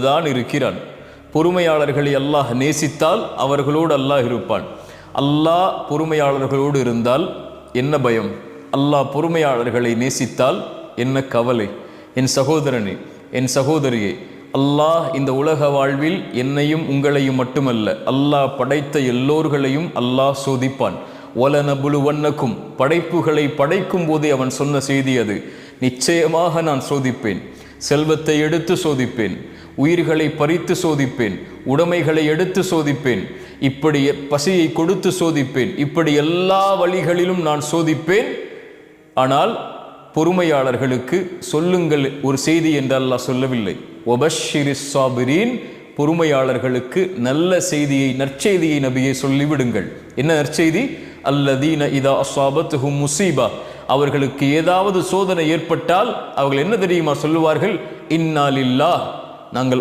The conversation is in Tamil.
தான் இருக்கிறான். பொறுமையாளர்களை அல்லாஹ் நேசித்தால் அவர்களோடு அல்லாஹ் இருப்பான். அல்லாஹ் பொறுமையாளர்களோடு இருந்தால் என்ன பயம்? அல்லாஹ் பொறுமையாளர்களை நேசித்தால் என்ன கவலை? என் சகோதரனே என் சகோதரியே அல்லாஹ் இந்த உலக வாழ்வில் என்னையும் உங்களையும் மட்டுமல்ல அல்லாஹ் படைத்த எல்லோர்களையும் அல்லாஹ் சோதிப்பான். ஒலனபுலுவன்னக்கும் படைப்புகளை படைக்கும் போதே அவன் சொன்ன செய்தி அது. நிச்சயமாக நான் சோதிப்பேன். செல்வத்தை எடுத்து சோதிப்பேன். உயிர்களை பறித்து சோதிப்பேன். உடைமைகளை எடுத்து சோதிப்பேன். இப்படி பசியை கொடுத்து சோதிப்பேன். இப்படி எல்லா வழிகளிலும் நான் சோதிப்பேன். ஆனால் பொறுமையாளர்களுக்கு சொல்லுங்கள் ஒரு செய்தி என்று அல்லாஹ் சொல்லவில்லை. ஒபஷிரி சாபிரீன் பொறுமையாளர்களுக்கு நல்ல செய்தியை நற்செய்தியை நபியை சொல்லிவிடுங்கள். என்ன நற்செய்தி? அல்லதீன இதா அசாபத்துஹும் முசீபா அவர்களுக்கு ஏதாவது சோதனை ஏற்பட்டால் அவர்கள் என்ன தெரியுமா சொல்லுவார்கள்? இன்னாலில்லா நாங்கள்